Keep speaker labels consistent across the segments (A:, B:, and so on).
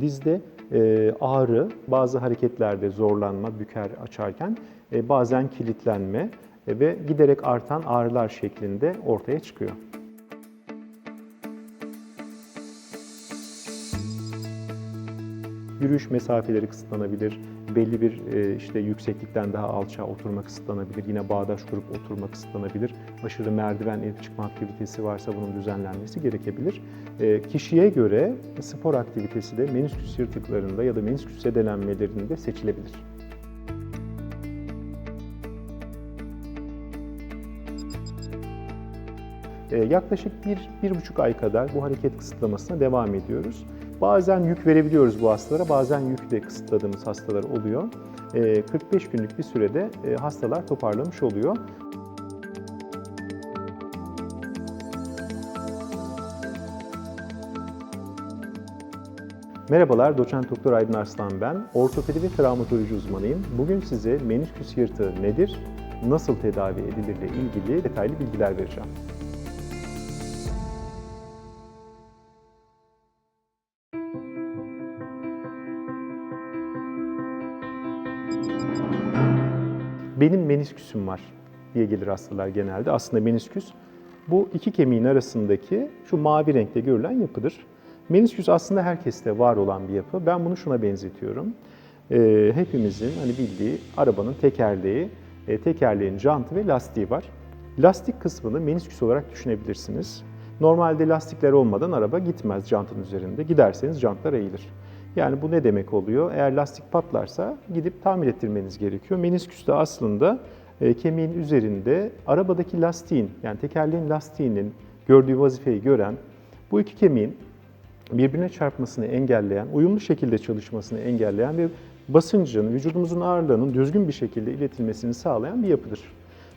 A: Dizde e, ağrı, bazı hareketlerde zorlanma, büker açarken e, bazen kilitlenme e, ve giderek artan ağrılar şeklinde ortaya çıkıyor. Yürüyüş mesafeleri kısıtlanabilir, belli bir e, işte yükseklikten daha alçağa oturma kısıtlanabilir, yine bağdaş kurup oturma kısıtlanabilir. Aşırı merdiven inip çıkma aktivitesi varsa bunun düzenlenmesi gerekebilir. E, Kişiye göre spor aktivitesi de menisküs yırtıklarında ya da menisküs zedelenmelerinde seçilebilir. E, Yaklaşık bir, bir buçuk ay kadar bu hareket kısıtlamasına devam ediyoruz. Bazen yük verebiliyoruz bu hastalara, bazen yük de kısıtladığımız hastalar oluyor. E, 45 günlük bir sürede e, hastalar toparlamış oluyor. Merhabalar, doçent doktor Aydın Arslan ben. Ortopedi ve travmatoloji uzmanıyım. Bugün size menisküs yırtığı nedir, nasıl tedavi edilirle ilgili detaylı bilgiler vereceğim. Benim menisküsüm var diye gelir hastalar genelde. Aslında menisküs bu iki kemiğin arasındaki şu mavi renkte görülen yapıdır. Menisküs aslında herkeste var olan bir yapı. Ben bunu şuna benzetiyorum. Ee, hepimizin hani bildiği arabanın tekerleği, e, tekerleğin jantı ve lastiği var. Lastik kısmını menisküs olarak düşünebilirsiniz. Normalde lastikler olmadan araba gitmez jantın üzerinde. Giderseniz jantlar eğilir. Yani bu ne demek oluyor? Eğer lastik patlarsa gidip tamir ettirmeniz gerekiyor. Menisküs de aslında e, kemiğin üzerinde arabadaki lastiğin yani tekerleğin lastiğinin gördüğü vazifeyi gören bu iki kemiğin birbirine çarpmasını engelleyen, uyumlu şekilde çalışmasını engelleyen ve basıncın, vücudumuzun ağırlığının düzgün bir şekilde iletilmesini sağlayan bir yapıdır.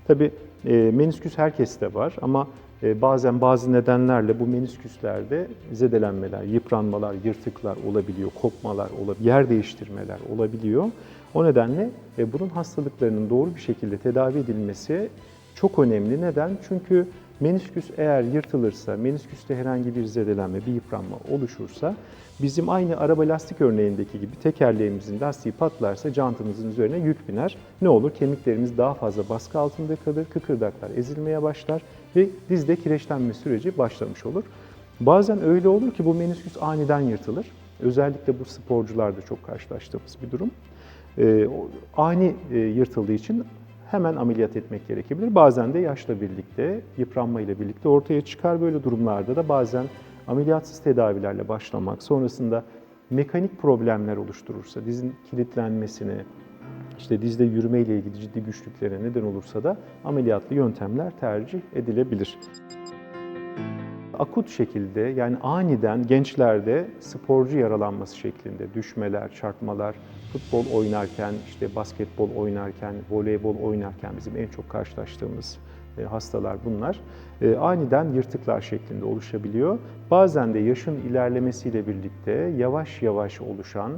A: Tabii e, menisküs herkeste var ama bazen bazı nedenlerle bu menisküslerde zedelenmeler, yıpranmalar, yırtıklar olabiliyor, kopmalar olabiliyor, yer değiştirmeler olabiliyor. O nedenle e, bunun hastalıklarının doğru bir şekilde tedavi edilmesi çok önemli. Neden? Çünkü menisküs eğer yırtılırsa, menisküste herhangi bir zedelenme, bir yıpranma oluşursa bizim aynı araba lastik örneğindeki gibi tekerleğimizin lastiği patlarsa jantımızın üzerine yük biner. Ne olur? Kemiklerimiz daha fazla baskı altında kalır, kıkırdaklar ezilmeye başlar ve dizde kireçlenme süreci başlamış olur. Bazen öyle olur ki bu menisküs aniden yırtılır. Özellikle bu sporcularda çok karşılaştığımız bir durum. Ee, ani e, yırtıldığı için hemen ameliyat etmek gerekebilir. Bazen de yaşla birlikte, yıpranma ile birlikte ortaya çıkar. Böyle durumlarda da bazen ameliyatsız tedavilerle başlamak, sonrasında mekanik problemler oluşturursa, dizin kilitlenmesine, işte dizde yürüme ile ilgili ciddi güçlüklere neden olursa da ameliyatlı yöntemler tercih edilebilir. Akut şekilde yani aniden gençlerde sporcu yaralanması şeklinde düşmeler, çarpmalar, futbol oynarken, işte basketbol oynarken, voleybol oynarken bizim en çok karşılaştığımız e, hastalar bunlar. E, Aniden yırtıklar şeklinde oluşabiliyor. Bazen de yaşın ilerlemesiyle birlikte yavaş yavaş oluşan,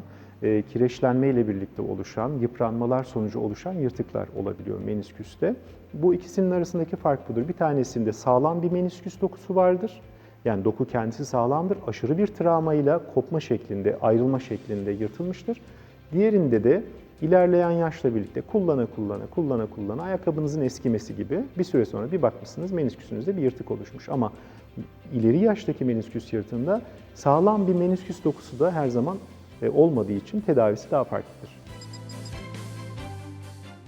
A: e, kireçlenme ile birlikte oluşan, yıpranmalar sonucu oluşan yırtıklar olabiliyor menisküste. Bu ikisinin arasındaki fark budur. Bir tanesinde sağlam bir menisküs dokusu vardır. Yani doku kendisi sağlamdır. Aşırı bir travmayla kopma şeklinde, ayrılma şeklinde yırtılmıştır. Diğerinde de ilerleyen yaşla birlikte kullana kullana, kullana kullana ayakkabınızın eskimesi gibi bir süre sonra bir bakmışsınız menisküsünüzde bir yırtık oluşmuş. Ama ileri yaştaki menisküs yırtığında sağlam bir menisküs dokusu da her zaman olmadığı için tedavisi daha farklıdır.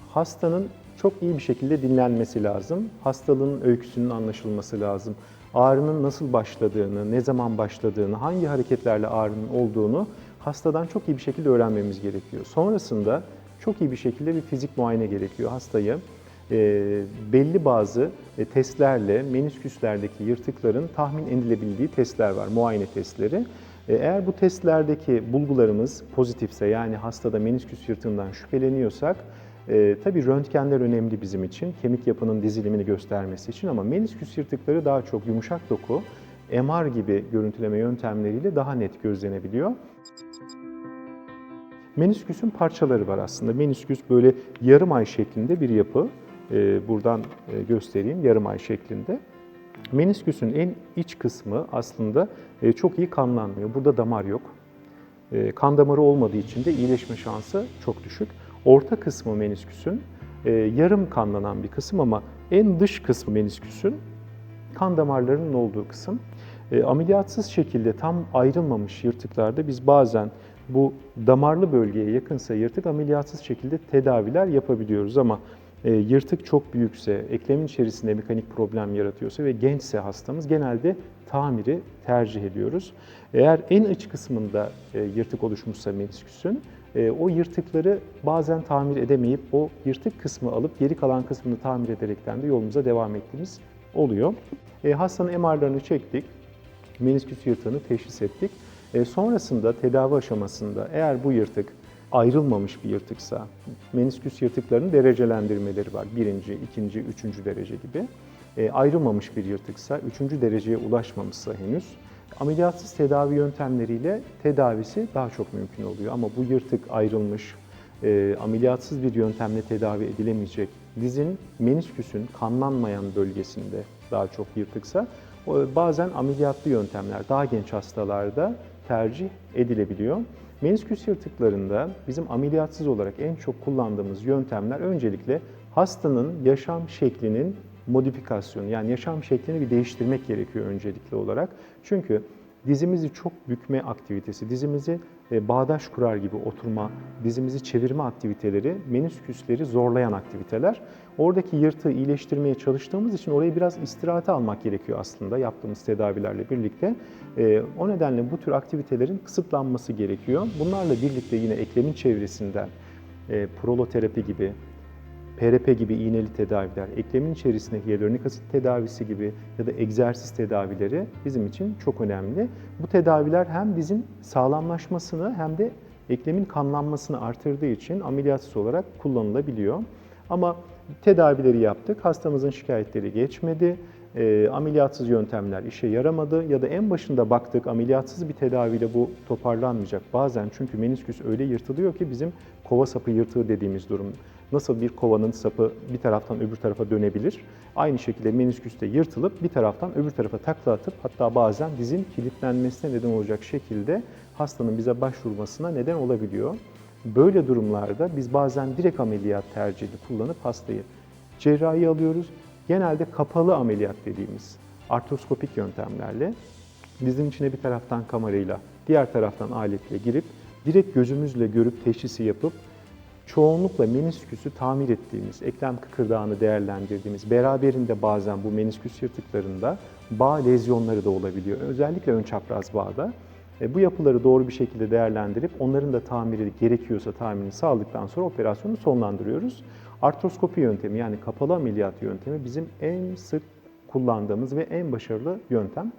A: Hastanın çok iyi bir şekilde dinlenmesi lazım. Hastalığın öyküsünün anlaşılması lazım. Ağrının nasıl başladığını, ne zaman başladığını, hangi hareketlerle ağrının olduğunu hastadan çok iyi bir şekilde öğrenmemiz gerekiyor. Sonrasında çok iyi bir şekilde bir fizik muayene gerekiyor hastayı. E, belli bazı e, testlerle menisküslerdeki yırtıkların tahmin edilebildiği testler var, muayene testleri. E, eğer bu testlerdeki bulgularımız pozitifse yani hastada menisküs yırtığından şüpheleniyorsak e, tabii röntgenler önemli bizim için. Kemik yapının dizilimini göstermesi için ama menisküs yırtıkları daha çok yumuşak doku, MR gibi görüntüleme yöntemleriyle daha net gözlenebiliyor. Menisküsün parçaları var aslında. Menisküs böyle yarım ay şeklinde bir yapı. Ee, buradan e, göstereyim yarım ay şeklinde. Menisküsün en iç kısmı aslında e, çok iyi kanlanmıyor. Burada damar yok. E, Kan damarı olmadığı için de iyileşme şansı çok düşük. Orta kısmı menisküsün e, yarım kanlanan bir kısım ama en dış kısmı menisküsün kan damarlarının olduğu kısım. Ameliyatsız şekilde tam ayrılmamış yırtıklarda biz bazen bu damarlı bölgeye yakınsa yırtık ameliyatsız şekilde tedaviler yapabiliyoruz ama e, yırtık çok büyükse, eklemin içerisinde mekanik problem yaratıyorsa ve gençse hastamız genelde tamiri tercih ediyoruz. Eğer en iç kısmında e, yırtık oluşmuşsa menisküsün, e, o yırtıkları bazen tamir edemeyip o yırtık kısmı alıp geri kalan kısmını tamir ederekten de yolumuza devam ettiğimiz oluyor. E, hastanın MR'larını çektik, menisküs yırtığını teşhis ettik. E, sonrasında tedavi aşamasında eğer bu yırtık ayrılmamış bir yırtıksa, menisküs yırtıklarının derecelendirmeleri var. Birinci, ikinci, üçüncü derece gibi. E, ayrılmamış bir yırtıksa, üçüncü dereceye ulaşmamışsa henüz, ameliyatsız tedavi yöntemleriyle tedavisi daha çok mümkün oluyor. Ama bu yırtık ayrılmış, e, ameliyatsız bir yöntemle tedavi edilemeyecek, dizin menisküsün kanlanmayan bölgesinde daha çok yırtıksa, bazen ameliyatlı yöntemler daha genç hastalarda tercih edilebiliyor. Menisküs yırtıklarında bizim ameliyatsız olarak en çok kullandığımız yöntemler öncelikle hastanın yaşam şeklinin modifikasyonu yani yaşam şeklini bir değiştirmek gerekiyor öncelikli olarak. Çünkü dizimizi çok bükme aktivitesi, dizimizi bağdaş kurar gibi oturma, dizimizi çevirme aktiviteleri menisküsleri zorlayan aktiviteler. Oradaki yırtığı iyileştirmeye çalıştığımız için orayı biraz istirahate almak gerekiyor aslında yaptığımız tedavilerle birlikte. E, O nedenle bu tür aktivitelerin kısıtlanması gerekiyor. Bunlarla birlikte yine eklemin çevresinden e, proloterapi gibi, PRP gibi iğneli tedaviler, eklemin içerisinde hyaluronik asit tedavisi gibi ya da egzersiz tedavileri bizim için çok önemli. Bu tedaviler hem dizin sağlamlaşmasını hem de eklemin kanlanmasını artırdığı için ameliyatsız olarak kullanılabiliyor. Ama tedavileri yaptık, hastamızın şikayetleri geçmedi, e, ameliyatsız yöntemler işe yaramadı ya da en başında baktık ameliyatsız bir tedaviyle bu toparlanmayacak. Bazen çünkü menisküs öyle yırtılıyor ki bizim kova sapı yırtığı dediğimiz durum. Nasıl bir kovanın sapı bir taraftan öbür tarafa dönebilir. Aynı şekilde menisküs de yırtılıp bir taraftan öbür tarafa takla atıp hatta bazen dizin kilitlenmesine neden olacak şekilde hastanın bize başvurmasına neden olabiliyor. Böyle durumlarda biz bazen direkt ameliyat tercihini kullanıp hastayı cerrahi alıyoruz. Genelde kapalı ameliyat dediğimiz artroskopik yöntemlerle dizin içine bir taraftan kamerayla, diğer taraftan aletle girip direkt gözümüzle görüp teşhisi yapıp çoğunlukla menisküsü tamir ettiğimiz, eklem kıkırdağını değerlendirdiğimiz, beraberinde bazen bu menisküs yırtıklarında bağ lezyonları da olabiliyor. Özellikle ön çapraz bağda. E, bu yapıları doğru bir şekilde değerlendirip onların da tamiri gerekiyorsa tamirini sağladıktan sonra operasyonu sonlandırıyoruz. Artroskopi yöntemi yani kapalı ameliyat yöntemi bizim en sık kullandığımız ve en başarılı yöntem.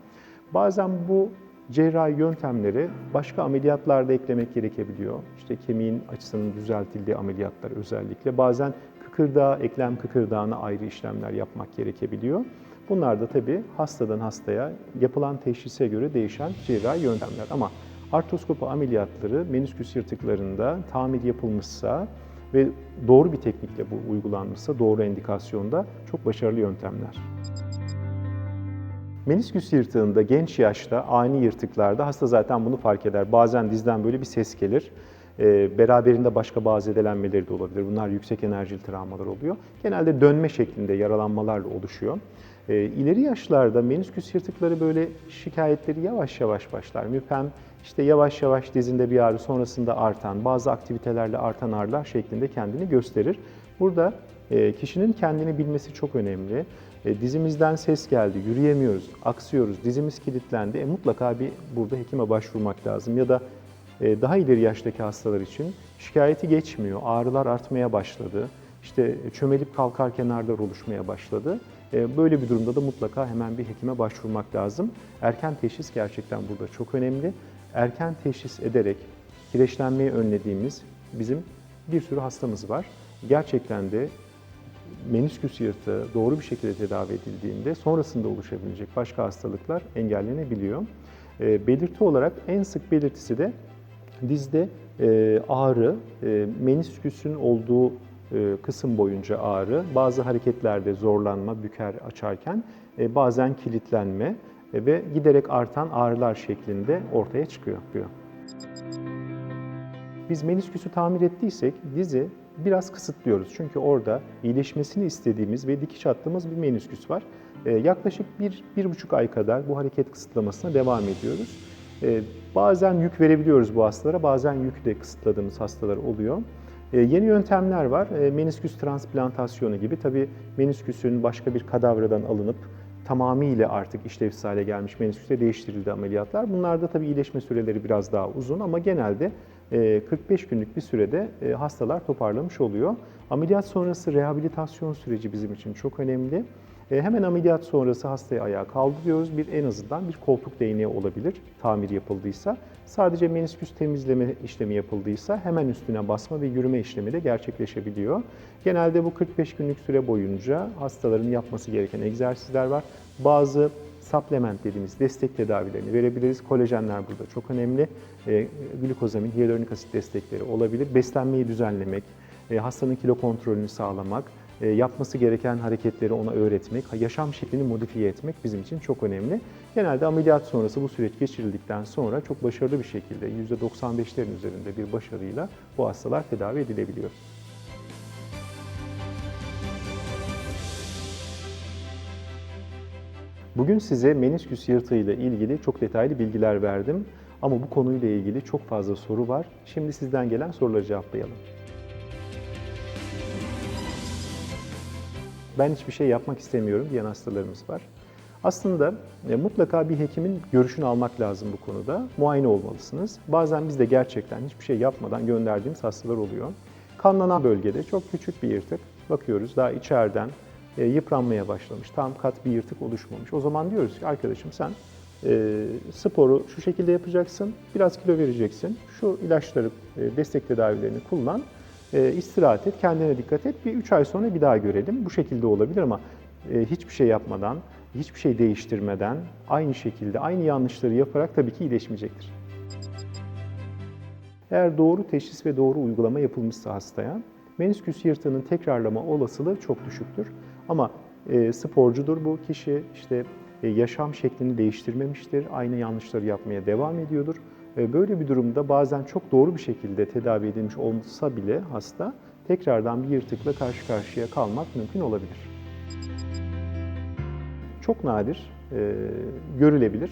A: Bazen bu cerrahi yöntemleri başka ameliyatlarda eklemek gerekebiliyor. İşte kemiğin açısının düzeltildiği ameliyatlar özellikle. Bazen kıkırdağı, eklem kıkırdağına ayrı işlemler yapmak gerekebiliyor. Bunlar da tabii hastadan hastaya yapılan teşhise göre değişen cerrahi yöntemler. Ama artroskopi ameliyatları menisküs yırtıklarında tamir yapılmışsa ve doğru bir teknikle bu uygulanmışsa, doğru endikasyonda çok başarılı yöntemler. Menisküs yırtığında genç yaşta ani yırtıklarda hasta zaten bunu fark eder. Bazen dizden böyle bir ses gelir. Ee, beraberinde başka bazı zedelenmeleri de olabilir. Bunlar yüksek enerjili travmalar oluyor. Genelde dönme şeklinde yaralanmalarla oluşuyor. Ee, ileri yaşlarda menisküs yırtıkları böyle şikayetleri yavaş yavaş başlar. Müpem işte yavaş yavaş dizinde bir ağrı sonrasında artan, bazı aktivitelerle artan ağrılar şeklinde kendini gösterir. Burada e, kişinin kendini bilmesi çok önemli. E, dizimizden ses geldi, yürüyemiyoruz, aksıyoruz, dizimiz kilitlendi. E, mutlaka bir burada hekime başvurmak lazım. Ya da e, daha ileri yaştaki hastalar için şikayeti geçmiyor, ağrılar artmaya başladı. İşte çömelip kalkarken ağrılar oluşmaya başladı. E, böyle bir durumda da mutlaka hemen bir hekime başvurmak lazım. Erken teşhis gerçekten burada çok önemli. Erken teşhis ederek kireçlenmeyi önlediğimiz bizim bir sürü hastamız var. Gerçekten de menisküs yırtığı doğru bir şekilde tedavi edildiğinde sonrasında oluşabilecek başka hastalıklar engellenebiliyor. E, belirti olarak en sık belirtisi de dizde e, ağrı, e, menisküsün olduğu e, kısım boyunca ağrı, bazı hareketlerde zorlanma, büker açarken e, bazen kilitlenme e, ve giderek artan ağrılar şeklinde ortaya çıkıyor. Biz menisküsü tamir ettiysek dizi biraz kısıtlıyoruz. Çünkü orada iyileşmesini istediğimiz ve dikiş attığımız bir menisküs var. Ee, yaklaşık bir, bir buçuk ay kadar bu hareket kısıtlamasına devam ediyoruz. Ee, bazen yük verebiliyoruz bu hastalara, bazen yük de kısıtladığımız hastalar oluyor. Ee, yeni yöntemler var. Ee, menisküs transplantasyonu gibi. Tabii menisküsün başka bir kadavradan alınıp tamamıyla artık işlevsiz hale gelmiş menisküse değiştirildi ameliyatlar. Bunlarda tabii iyileşme süreleri biraz daha uzun ama genelde e, 45 günlük bir sürede e, hastalar toparlamış oluyor. Ameliyat sonrası rehabilitasyon süreci bizim için çok önemli. E, Hemen ameliyat sonrası hastayı ayağa kaldırıyoruz. Bir en azından bir koltuk değneği olabilir tamir yapıldıysa. Sadece menisküs temizleme işlemi yapıldıysa hemen üstüne basma ve yürüme işlemi de gerçekleşebiliyor. Genelde bu 45 günlük süre boyunca hastaların yapması gereken egzersizler var. Bazı supplement dediğimiz destek tedavilerini verebiliriz. Kolajenler burada çok önemli. E, glikozamin, hyaluronik asit destekleri olabilir. Beslenmeyi düzenlemek, e, hastanın kilo kontrolünü sağlamak, e, yapması gereken hareketleri ona öğretmek, yaşam şeklini modifiye etmek bizim için çok önemli. Genelde ameliyat sonrası bu süreç geçirildikten sonra çok başarılı bir şekilde %95'lerin üzerinde bir başarıyla bu hastalar tedavi edilebiliyor. Bugün size menisküs yırtığı ile ilgili çok detaylı bilgiler verdim. Ama bu konuyla ilgili çok fazla soru var. Şimdi sizden gelen soruları cevaplayalım. Ben hiçbir şey yapmak istemiyorum diyen hastalarımız var. Aslında e, mutlaka bir hekimin görüşünü almak lazım bu konuda. Muayene olmalısınız. Bazen biz de gerçekten hiçbir şey yapmadan gönderdiğimiz hastalar oluyor. Kanlanan bölgede çok küçük bir yırtık. Bakıyoruz daha içeriden e, yıpranmaya başlamış. Tam kat bir yırtık oluşmamış. O zaman diyoruz ki arkadaşım sen e, sporu şu şekilde yapacaksın, biraz kilo vereceksin, şu ilaçları, e, destek tedavilerini kullan, e, istirahat et, kendine dikkat et. Bir 3 ay sonra bir daha görelim. Bu şekilde olabilir ama hiçbir şey yapmadan, hiçbir şey değiştirmeden, aynı şekilde, aynı yanlışları yaparak tabii ki iyileşmeyecektir. Eğer doğru teşhis ve doğru uygulama yapılmışsa hastaya, menisküs yırtığının tekrarlama olasılığı çok düşüktür. Ama e, sporcudur bu kişi, işte e, yaşam şeklini değiştirmemiştir, aynı yanlışları yapmaya devam ediyordur. E, böyle bir durumda bazen çok doğru bir şekilde tedavi edilmiş olsa bile hasta tekrardan bir yırtıkla karşı karşıya kalmak mümkün olabilir. Çok nadir e, görülebilir.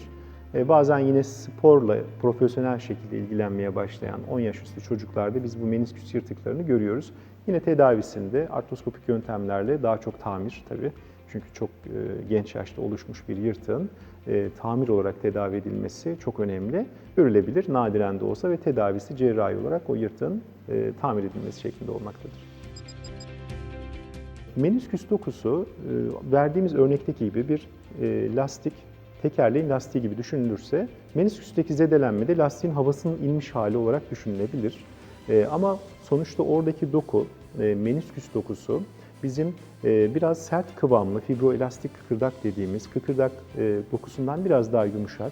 A: E, bazen yine sporla profesyonel şekilde ilgilenmeye başlayan 10 yaş üstü çocuklarda biz bu menisküs yırtıklarını görüyoruz. Yine tedavisinde artroskopik yöntemlerle daha çok tamir tabii. Çünkü çok e, genç yaşta oluşmuş bir yırtığın e, tamir olarak tedavi edilmesi çok önemli. Görülebilir nadiren de olsa ve tedavisi cerrahi olarak o yırtığın tamir edilmesi şeklinde olmaktadır. Menisküs dokusu verdiğimiz örnekteki gibi bir lastik, tekerleğin lastiği gibi düşünülürse menisküsteki zedelenme de lastiğin havasının inmiş hali olarak düşünülebilir. E, ama sonuçta oradaki doku, e, menisküs dokusu bizim e, biraz sert kıvamlı fibroelastik kıkırdak dediğimiz kıkırdak e, dokusundan biraz daha yumuşak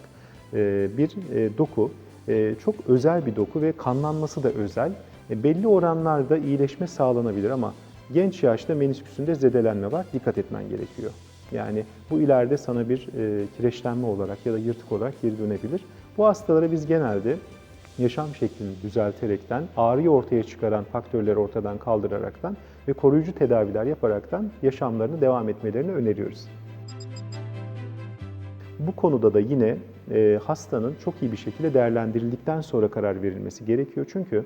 A: e, bir e, doku. E, çok özel bir doku ve kanlanması da özel. E, belli oranlarda iyileşme sağlanabilir ama genç yaşta menisküsünde zedelenme var. Dikkat etmen gerekiyor. Yani bu ileride sana bir e, kireçlenme olarak ya da yırtık olarak geri dönebilir. Bu hastalara biz genelde yaşam şeklini düzelterekten, ağrıyı ortaya çıkaran faktörleri ortadan kaldıraraktan ve koruyucu tedaviler yaparaktan yaşamlarını devam etmelerini öneriyoruz. Bu konuda da yine e, hastanın çok iyi bir şekilde değerlendirildikten sonra karar verilmesi gerekiyor. Çünkü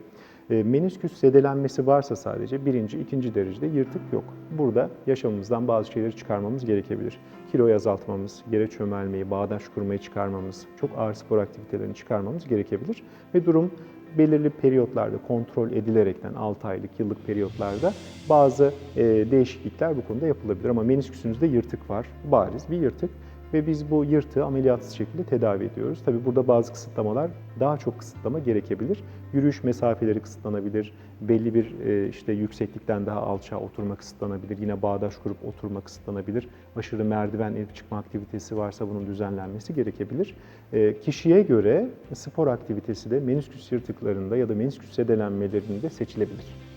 A: menisküs zedelenmesi varsa sadece birinci, ikinci derecede yırtık yok. Burada yaşamımızdan bazı şeyleri çıkarmamız gerekebilir. Kiloyu azaltmamız, yere çömelmeyi, bağdaş kurmayı çıkarmamız, çok ağır spor aktivitelerini çıkarmamız gerekebilir. Ve durum belirli periyotlarda kontrol edilerekten 6 aylık, yıllık periyotlarda bazı e, değişiklikler bu konuda yapılabilir. Ama menisküsünüzde yırtık var, bariz bir yırtık ve biz bu yırtığı ameliyatsız şekilde tedavi ediyoruz. Tabi burada bazı kısıtlamalar, daha çok kısıtlama gerekebilir. Yürüyüş mesafeleri kısıtlanabilir, belli bir e, işte yükseklikten daha alçağa oturma kısıtlanabilir, yine bağdaş kurup oturma kısıtlanabilir. Aşırı merdiven inip çıkma aktivitesi varsa bunun düzenlenmesi gerekebilir. E, kişiye göre spor aktivitesi de menisküs yırtıklarında ya da menisküs zedelenmelerinde seçilebilir.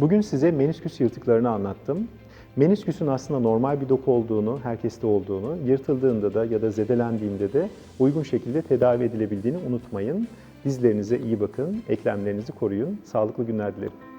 A: Bugün size menisküs yırtıklarını anlattım. Menisküsün aslında normal bir doku olduğunu, herkeste olduğunu, yırtıldığında da ya da zedelendiğinde de uygun şekilde tedavi edilebildiğini unutmayın. Dizlerinize iyi bakın, eklemlerinizi koruyun. Sağlıklı günler dilerim.